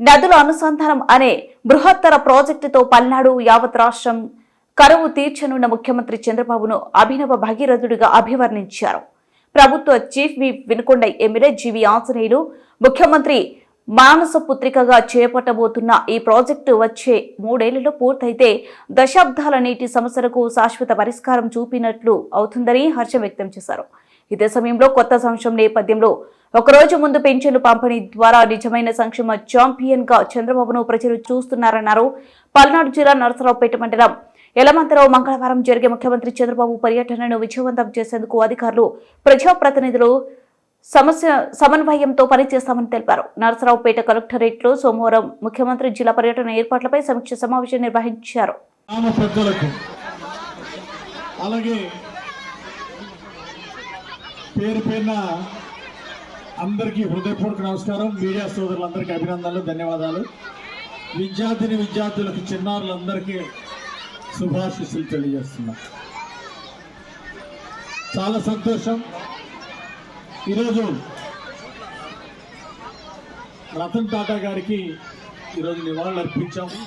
నదుల అనుసంధానం అనే బృహత్తర ప్రాజెక్టుతో పల్నాడు యావత్ రాష్ట్రం కరువు తీర్చనున్న ముఖ్యమంత్రి చంద్రబాబును అభినవ భగీరథుడిగా అభివర్ణించారు. ప్రభుత్వ chief whip Vinukonda MLA GV Anjaneyulu ముఖ్యమంత్రి మానస పుత్రికగా చేపట్టబోతున్న ఈ ప్రాజెక్టు వచ్చే మూడేళ్ళలో పూర్తయితే దశాబ్దాల నీటి సమస్యలకు శాశ్వత పరిష్కారం చూపినట్లు అవుతుందని హర్షం వ్యక్తం చేశారు. ఇదే సమయంలో కొత్త సంవత్సరం నేపథ్యంలో ఒకరోజు ముందు పెన్షన్లు పంపిణీ ద్వారా నిజమైన సంక్షేమ ఛాంపియన్గా చంద్రబాబును ప్రజలు చూస్తున్నారన్నారు పల్నాడు జిల్లా నరసరావుపేట మండలం ఎలమంతరావు మంగళవారం జరిగే ముఖ్యమంత్రి చంద్రబాబు పర్యటనను విజయవంతం చేసేందుకు అధికారులు ప్రజాప్రతినిధులు సమస్య సమన్వయంతో పనిచేస్తామని తెలిపారు. నరసరావుపేట కలెక్టరేట్లో సోమవారం ముఖ్యమంత్రి జిల్లా పర్యటన ఏర్పాట్లపై సమీక్ష సమావేశం నిర్వహించారు. అలాగే పేరు పేరున అందరికీ హృదయపూర్వక నమస్కారం. మీడియా సోదరులందరికీ అభినందనలు ధన్యవాదాలు. విద్యార్థిని విద్యార్థులకు చిన్నారులందరికీ శుభాశిస్సులు తెలియజేస్తున్నా. చాలా సంతోషం. ఈరోజు రతన్ టాటా గారికి ఈరోజు నివాళులు అర్పించాము.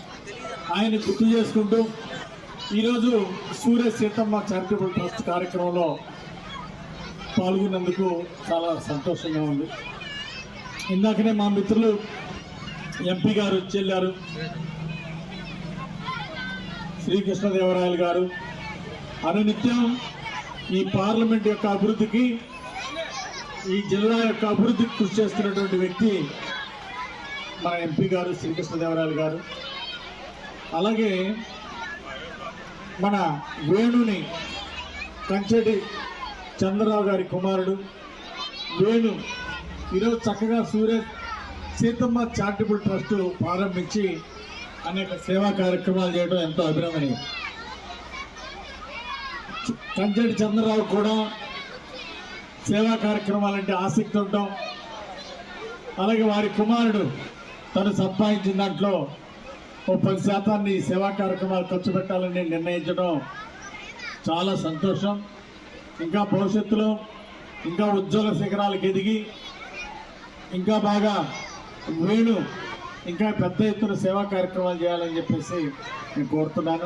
ఆయన గుర్తు చేసుకుంటూ ఈరోజు సూర్య సీతమ్మ చారిటబుల్ ట్రస్ట్ కార్యక్రమంలో పాల్గొన్నందుకు చాలా సంతోషంగా ఉంది. ఇందాకనే మా మిత్రులు ఎంపీ గారు వచ్చి వెళ్ళారు శ్రీకృష్ణదేవరాయలు గారు. అనునిత్యం ఈ పార్లమెంట్ యొక్క అభివృద్ధికి ఈ జిల్లా యొక్క అభివృద్ధికి కృషి చేస్తున్నటువంటి వ్యక్తి మన ఎంపీ గారు శ్రీకృష్ణదేవరాయలు గారు. అలాగే మన వేణుని కంచెటి చంద్రరావు గారి కుమారుడు వేణు. ఈరోజు చక్కగా సూర్య సీతమ్మ చారిటబుల్ ట్రస్ట్ ప్రారంభించి అనేక సేవా కార్యక్రమాలు చేయడం ఎంతో అభినందనీయం. కంచెడి చంద్రరావు కూడా సేవా కార్యక్రమాలంటే ఆసక్తి ఉంటాం అలాగే వారి కుమారుడు తను సంపాదించిన దాంట్లో ఓ పది శాతాన్ని సేవా కార్యక్రమాలు ఖర్చు పెట్టాలని నిర్ణయించడం చాలా సంతోషం. ఇంకా భవిష్యత్తులో ఇంకా ఉద్యోగ శిఖరాలకు ఎదిగి ఇంకా బాగా వేణు ఇంకా పెద్ద ఎత్తున సేవా కార్యక్రమాలు చేయాలని చెప్పేసి నేను కోరుతున్నాను.